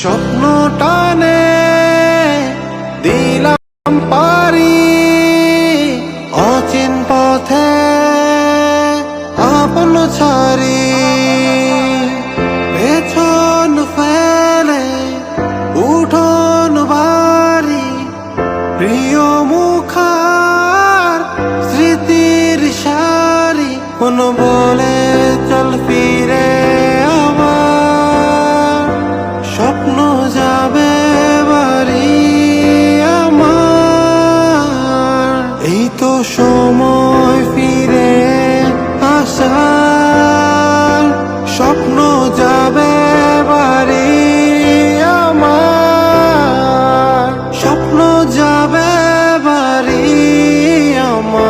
স্বপ্ন টানে, দিলাম পারি অচিন পথে আপন ছাড়ি। পেছন ফেলে উঠোন বাড়ি, প্রিয় মুখার স্মৃতির সারি। কোন বলে চল ফিরে। সময় ফিরে আসার স্বপ্ন যাবে বাড়ি আমার। স্বপ্ন যাবে বাড়ি আমার।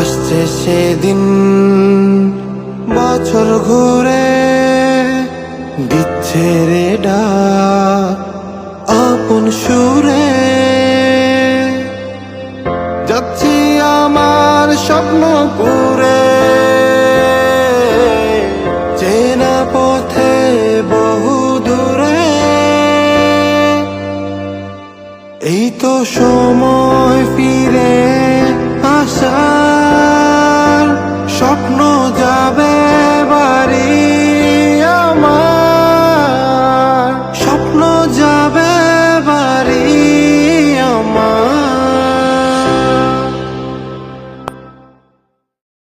আসছে সেদিন বছর ঘুরে দিচ্ছে রে ডাক, আপন সুরে স্বপ্ন পুরে চেনা পথে বহু দূরে। এই তো সময় ফিরে